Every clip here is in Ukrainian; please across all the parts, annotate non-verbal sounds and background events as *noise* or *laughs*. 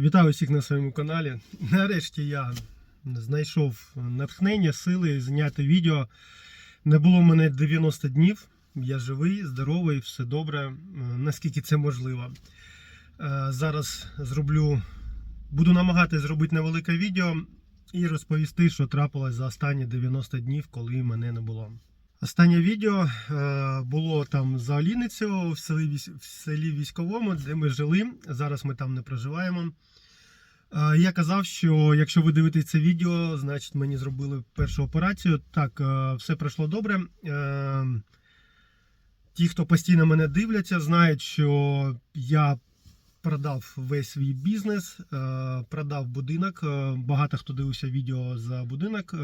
Вітаю всіх на своєму каналі. Нарешті я знайшов натхнення, сили зняти відео. Не було в мене 90 днів. Я живий, здоровий, все добре, е, наскільки це можливо. Е, Зараз зроблю, буду намагатися зробити невелике відео і розповісти, що трапилось за останні 90 днів, коли мене не було. Останнє відео е, було там за Оліницею в селі, в селі військовому, де ми жили. Зараз ми там не проживаємо. Е, Я казав, що якщо ви дивитесь це відео, значить мені зробили першу операцію. Так, е, все пройшло добре. Ті, хто постійно мене дивляться, знають, що я продав весь свій бізнес, продав будинок. Багато хто дивився відео за будинок.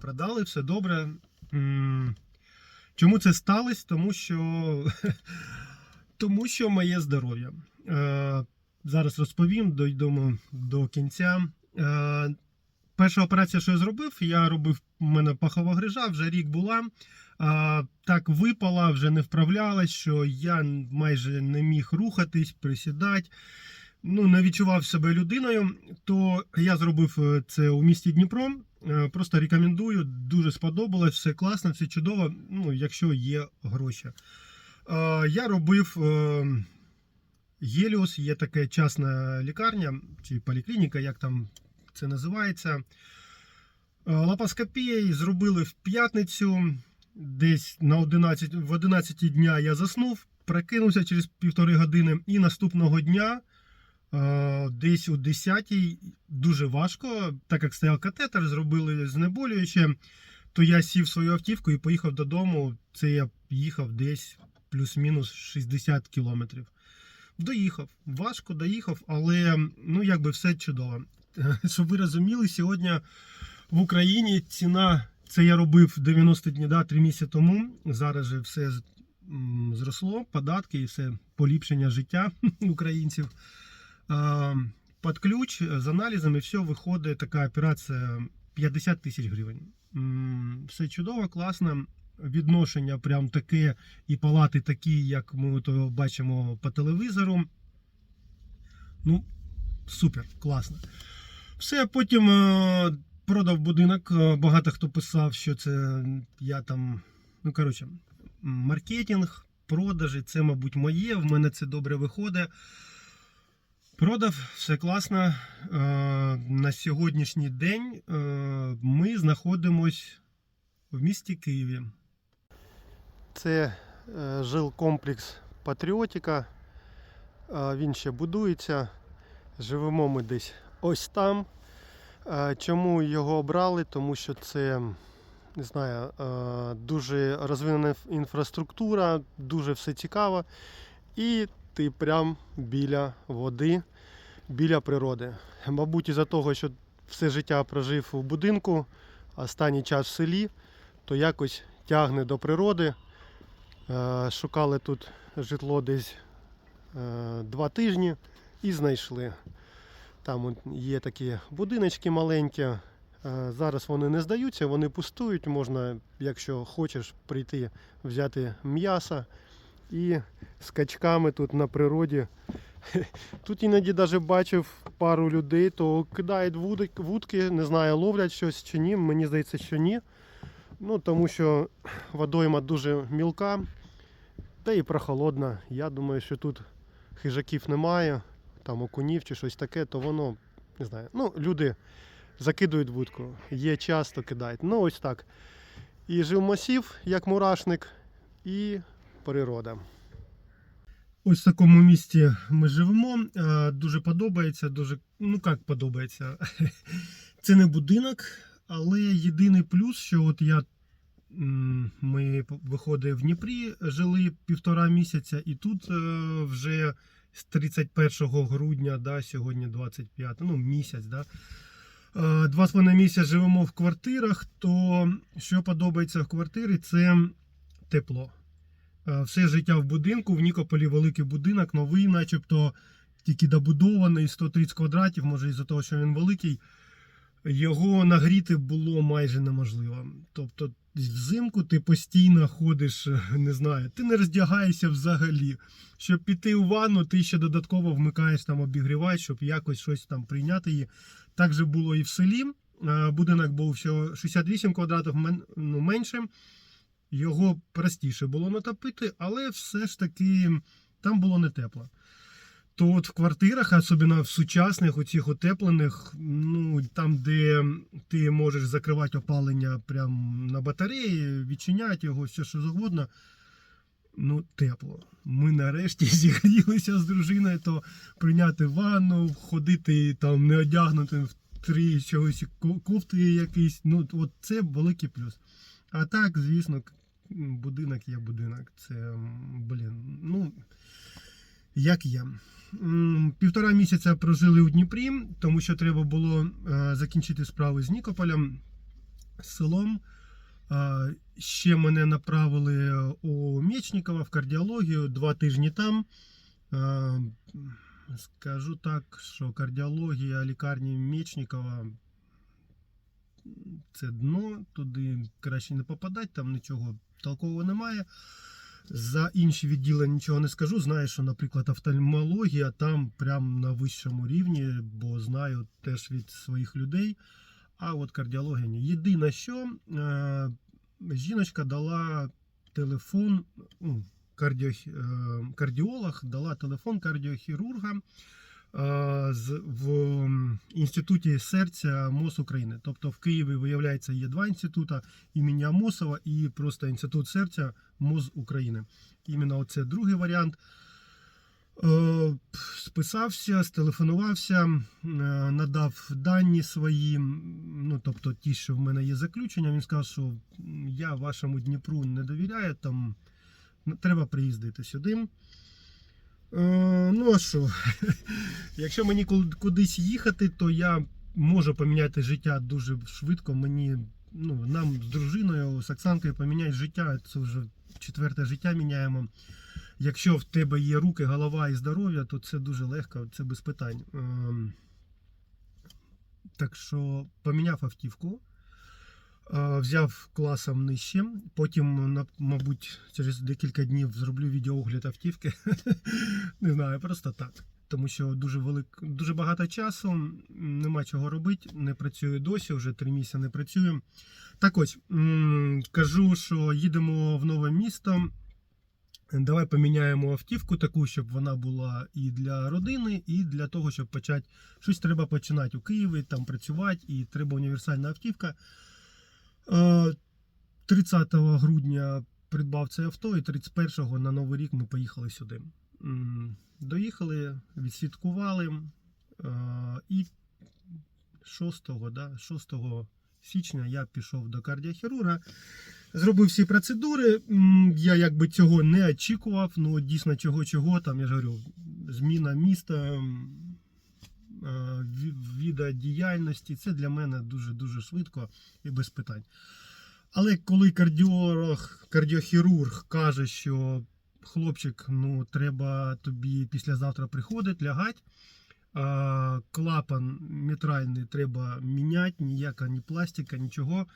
Продали, все добре. Чому це сталося? Тому що, *laughs* тому що моє здоров'я. Е, Зараз розповім, дійдемо до кінця. Е, Перша операція, що я зробив, я робив, у мене пахова грижа, вже рік була. А, так випала, вже не вправлялась, що я майже не міг рухатись, присідати. Ну, не відчував себе людиною, то я зробив е, це у місті Дніпро. Е, Просто рекомендую, дуже сподобалось, все класно, все чудово, ну, якщо є гроші. Е, Я робив е, Геліус, є така частна лікарня чи поліклініка, як там це називається. Лапаскопія зробили в п'ятницю. Десь на 11, в 11 дня я заснув, прокинувся через півтори години, і наступного дня, десь у 10-й дуже важко, так як стояв катетер, зробили знеболююче, то я сів свою автівку і поїхав додому. Це я їхав десь плюс-мінус 60 кілометрів. Доїхав. Важко доїхав, але ну якби все чудово. Щоб ви розуміли, сьогодні в Україні ціна, це я робив 90 днів, да, 3 місяці тому. Зараз же все зросло, податки і все поліпшення життя *laughs* українців. А, Під ключ з аналізами все виходить така операція 50 тисяч гривень. Все чудово, класно. Відношення прям таке, і палати такі, як ми то бачимо по телевізору. Ну, супер, класно. Все, потім е, продав будинок. Багато хто писав, що це я там. Ну, коротше, маркетинг, продажі, це, мабуть, моє. В мене це добре виходить. Продав, все класно. Е, на сьогоднішній день е, ми знаходимось в місті Києві. Це е, жилкомплекс Патріотика. Він ще будується. Живемо ми десь ось там. Чому його обрали? Тому що це не знаю, дуже розвинена інфраструктура, дуже все цікаво. І ти прям біля води, біля природи. Мабуть, із-за того, що все життя прожив у будинку, останній час в селі, то якось тягне до природи. Е, Шукали тут житло десь е, два тижні і знайшли. Там є такі будиночки маленькі. Е, Зараз вони не здаються, вони пустують. Можна, якщо хочеш, прийти взяти м'ясо і з качками тут на природі. *laughs* Тут іноді навіть бачив пару людей, то кидають вудки, не знаю, ловлять щось чи ні. Мені здається, що ні. Ну, тому що водойма дуже мілка та і прохолодна. Я думаю, що тут хижаків немає, там окунів чи щось таке, то воно не знаю. Ну, люди закидують вудку. Є час, то кидають. Ну, ось так. І жилмасів, як мурашник, і природа. Ось в такому місці ми живемо. Е, Дуже подобається, дуже, ну як подобається. *laughs* Це не будинок, але єдиний плюс, що от я ми виходить в Дніпрі, жили півтора місяця, і тут е, вже з 31 грудня, да, сьогодні 25, ну місяць, да. Е, Два з половиною місяця живемо в квартирах, то що подобається в квартирі, це тепло. Е, Все життя в будинку, в Нікополі великий будинок, новий, начебто тільки добудований, 130 квадратів, може із-за того, що він великий. Його нагріти було майже неможливо. Тобто взимку ти постійно ходиш, е, не знаю, ти не роздягаєшся взагалі. Щоб піти у ванну, ти ще додатково вмикаєш там обігрівач, щоб якось щось там прийняти її. Так же було і в селі. Е, Будинок був всього 68 квадратів ну, менше. Його простіше було натопити, але все ж таки там було не тепло. То от в квартирах, особливо в сучасних, оцих утеплених, ну там, де ти можеш закривати опалення прямо на батареї, відчиняти його, все що завгодно. Ну, тепло. Ми нарешті *laughs* зігрілися з дружиною, то прийняти ванну, ходити там не одягнутим в три чогось ко- кофти якісь. Ну, от це великий плюс. А так, звісно, будинок є будинок. Це, блін, ну, як є. Півтора місяця прожили у Дніпрі, тому що треба було е, закінчити справи з Нікополем, з селом. Е, Ще мене направили у Мєчникова в кардіологію два тижні там. Е, Скажу так, що кардіологія лікарні Мєчникова це дно, туди краще не попадати, там нічого толкового немає. За інші відділення нічого не скажу. Знаю, що, наприклад, офтальмологія там прям на вищому рівні, бо знаю теж від своїх людей. А от кардіологія ні. Єдине, що е, жіночка дала телефон, ну, е, кардіолог дала телефон кардіохірурга в інституті серця МОЗ України. Тобто в Києві, виявляється, є два інститути імені Амосова і просто інститут серця МОЗ України. Іменно оце другий варіант. Е, Списався, стелефонувався, е, надав дані свої, ну тобто ті, що в мене є заключення. Він сказав, що я вашому Дніпру не довіряю, там треба приїздити сюди. Е, Ну а що? *laughs* Якщо мені кудись їхати, то я можу поміняти життя дуже швидко. Мені, ну, нам з дружиною, з Оксанкою поміняти життя, це вже четверте життя міняємо. Якщо в тебе є руки, голова і здоров'я, то це дуже легко, це без питань. Ем, Так що поміняв автівку, взяв класом нижче. Потім, мабуть, через декілька днів зроблю відеоогляд автівки. *laughs* Не знаю, просто так. Тому що дуже велик, дуже багато часу, нема чого робити, не працюю досі, вже три місяці не працюю. Так ось, кажу, що їдемо в нове місто. Давай поміняємо автівку таку, щоб вона була і для родини, і для того, щоб почати щось треба починати у Києві, там працювати, і треба універсальна автівка. Е, 30 грудня придбав це авто, і 31-го на Новий рік ми поїхали сюди. Доїхали, відсвяткували. е, І 6, да, 6 січня я пішов до кардіохірурга. Зробив всі процедури. Я якби цього не очікував. Ну, дійсно, чого чого там, я ж говорю, зміна міста, е, віда діяльності. Це для мене дуже-дуже швидко і без питань. Але коли кардіолог, кардіохірург каже, що хлопчик, ну треба тобі післязавтра приходити, лягати. Клапан мітральний треба міняти, ніяка ні пластика, нічого.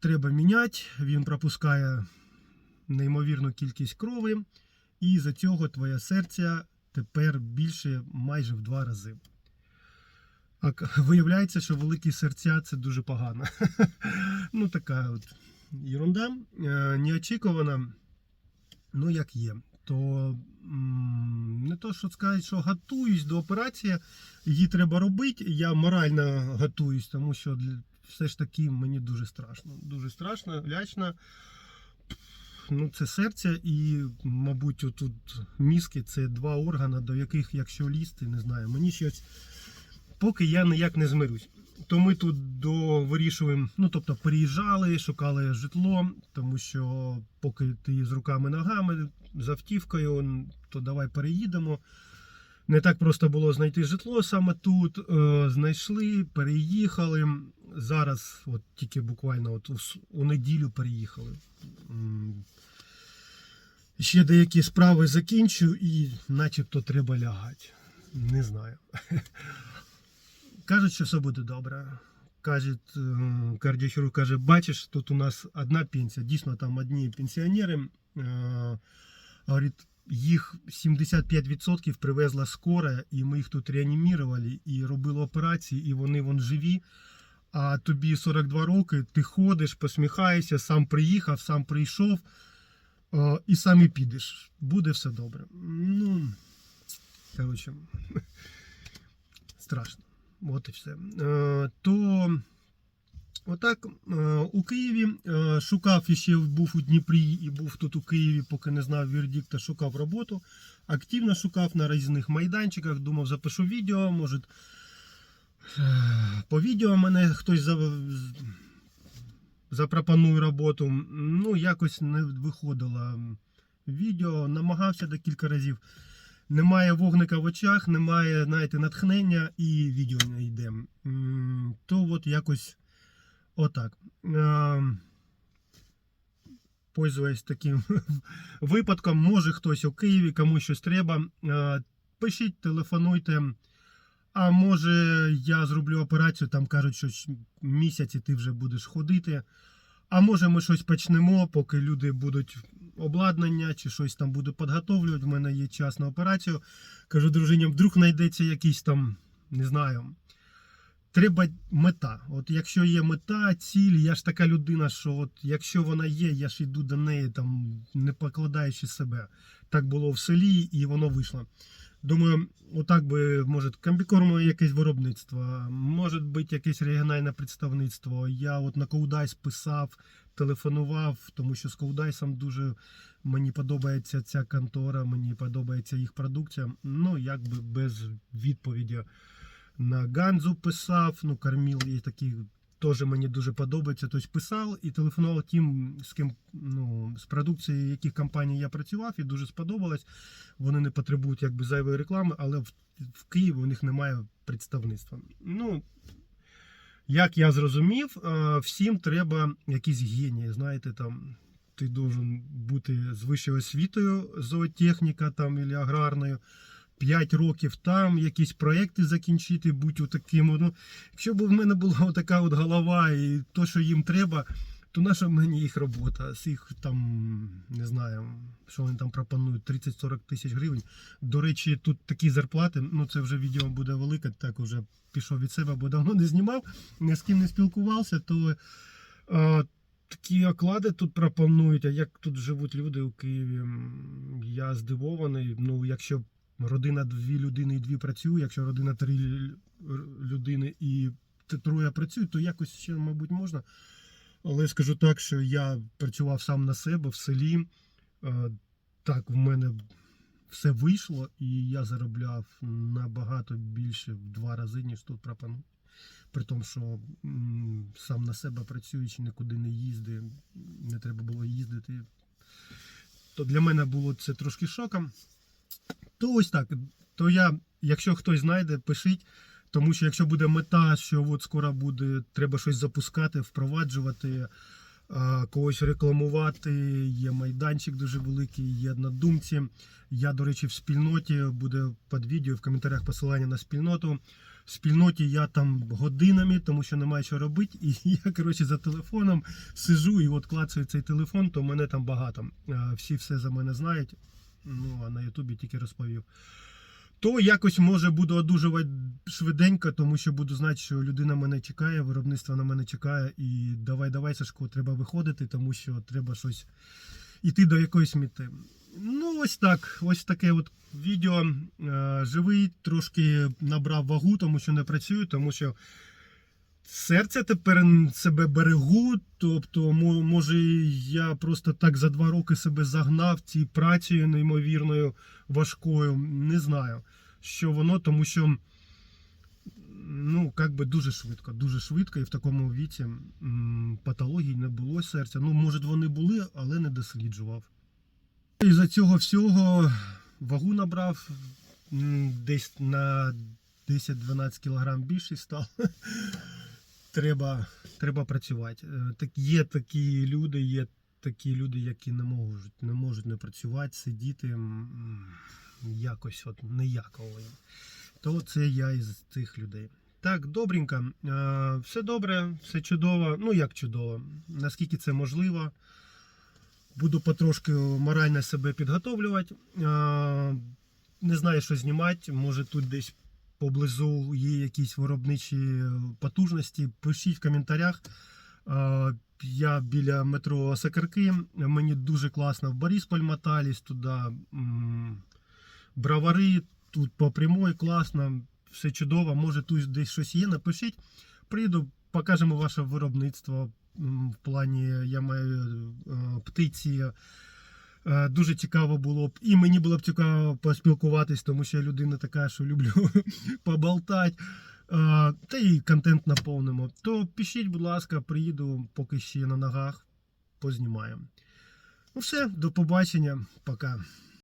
Треба міняти. Він пропускає неймовірну кількість крові, і за цього твоє серце тепер більше майже в два рази. А виявляється, що великі серця це дуже погано. *laughs* ну, така от ерунда, е, неочікувана, ну як є. То не то, що сказати, що готуюсь до операції, її треба робити. Я морально готуюсь, тому що все ж таки мені дуже страшно. Дуже страшно, лячно. Ну, це серце і, мабуть, отут мізки це два органи, до яких, якщо лізти, не знаю, мені щось. Поки я ніяк не змирюсь. То ми тут до вирішуємо, ну тобто переїжджали, шукали житло, тому що поки ти з руками ногами, з автівкою, то давай переїдемо. Не так просто було знайти житло саме тут. Е, знайшли, переїхали. Зараз, от тільки буквально от у, у неділю переїхали. Ще деякі справи закінчу і начебто треба лягати. Не знаю. *laughs* Кажуть, що все буде добре. каже, е, кардіохірург каже, бачиш, тут у нас одна пенсія. Дійсно, там одні пенсіонери. Е, Говорить, їх 75% привезла скора, і ми їх тут реанімували і робили операції, і вони вон живі. А тобі 42 роки, ти ходиш, посміхаєшся, сам приїхав, сам прийшов і сам і підеш. Буде все добре. Ну, коротше, страшно. От і все. То отак у Києві шукав іще був у Дніпрі і був тут у Києві, поки не знав вердикта, шукав роботу. Активно шукав на різних майданчиках, думав, запишу відео, може по відео мене хтось за- запропонує роботу. Ну, якось не виходило відео, намагався декілька разів. Немає вогника в очах, немає, знаєте, натхнення і відео не йде. То от якось отак. Е, Пользуясь таким *laughs* випадком, може хтось у Києві, кому щось треба. е, Пишіть, телефонуйте. А може я зроблю операцію, там кажуть, що місяці ти вже будеш ходити. А може ми щось почнемо, поки люди будуть обладнання чи щось там буду підготовлювати. В мене є час на операцію. Кажу дружині, вдруг знайдеться якийсь там, не знаю. Треба мета. От якщо є мета, ціль, я ж така людина, що от якщо вона є, я ж йду до неї, там, не покладаючи себе. Так було в селі, і воно вийшло. Думаю, отак би, може, комбікормове якесь виробництво, може бути якесь регіональне представництво. Я от на Коудайс писав, телефонував, тому що з Коудайсом дуже мені подобається ця контора, мені подобається їх продукція. Ну, якби без відповіді. На Ганзу писав, ну, Карміл є такий, теж мені дуже подобається. Тобто писав і телефонував тим, з ким ну, з продукції, яких компаній я працював, і дуже сподобалось. Вони не потребують якби зайвої реклами, але в, в Києві у них немає представництва. Ну, як я зрозумів, е, всім треба якісь генії. Знаєте, там ти должен бути з вищою освітою, зоотехніка там або аграрною. 5 років там, якісь проекти закінчити, будь таким. Ну, якщо б в мене була *laughs* така от голова і то, що їм треба, то наша мені їх робота? З їх там, не знаю, що вони там пропонують, 30-40 тисяч гривень. До речі, тут такі зарплати, ну це вже відео буде велике, так уже пішов від себе, бо давно не знімав, ні з ким не спілкувався, то е, такі оклади тут пропонують. А як тут живуть люди у Києві? Я здивований. Ну, якщо родина дві людини і дві працює, якщо родина три людини і троє працюють, то якось ще, мабуть, можна. Але скажу так, що я працював сам на себе в селі. Е, Так, в мене все вийшло, і я заробляв набагато більше в два рази, ніж тут пропонують. При тому, що сам на себе працюючи, нікуди не їздив, не треба було їздити. То для мене було це трошки шоком. То ось так. То я, якщо хтось знайде, пишіть. Тому що якщо буде мета, що от скоро буде, треба щось запускати, впроваджувати, когось рекламувати, є майданчик дуже великий, є однодумці. Я, до речі, в спільноті буде під відео в коментарях посилання на спільноту. В спільноті я там годинами, тому що немає що робити. І *laughs* я, коротше, за телефоном сижу і от клацаю цей телефон, то мене там багато. Всі все за мене знають. Ну, а на Ютубі тільки розповів. То якось може буду одужувати швиденько, тому що буду знати, що людина мене чекає, виробництво на мене чекає, і давай, давай, Сашко, треба виходити, тому що треба щось іти до якоїсь мети. Ну, ось так. Ось таке от відео. Е, Живий, трошки набрав вагу, тому що не працюю, тому що серце тепер себе берегу. Тобто, може, я просто так за два роки себе загнав цією працею неймовірною важкою. Не знаю, що воно, тому що ну, як би дуже швидко, дуже швидко, і в такому віці патологій не було серця. Ну, може, вони були, але не досліджував. І за цього всього вагу набрав десь на 10-12 кг більше став. Треба, треба працювати. Е, Так, є такі люди, є такі люди, які не можуть, не можуть не працювати, сидіти якось от ніяково. То це я із цих людей. Так, добренько. Е, Все добре, все чудово. Ну як чудово, наскільки це можливо. Буду потрошки морально себе підготовлювати. Е, Не знаю, що знімати. Може тут десь поблизу є якісь виробничі потужності. Пишіть в коментарях. Я біля метро Сакарки. Мені дуже класно в Борисполь мотались туди. Бравари, тут по прямой класно, все чудово. Може тут десь щось є. Напишіть. Прийду, покажемо ваше виробництво. В плані я маю е, птиці. Е, Дуже цікаво було б. І мені було б цікаво поспілкуватись, тому що я людина така, що люблю *laughs* поболтати. Е, Та й контент наповнимо. То пишіть, будь ласка, приїду, поки ще на ногах, познімаємо. Ну все, до побачення, пока.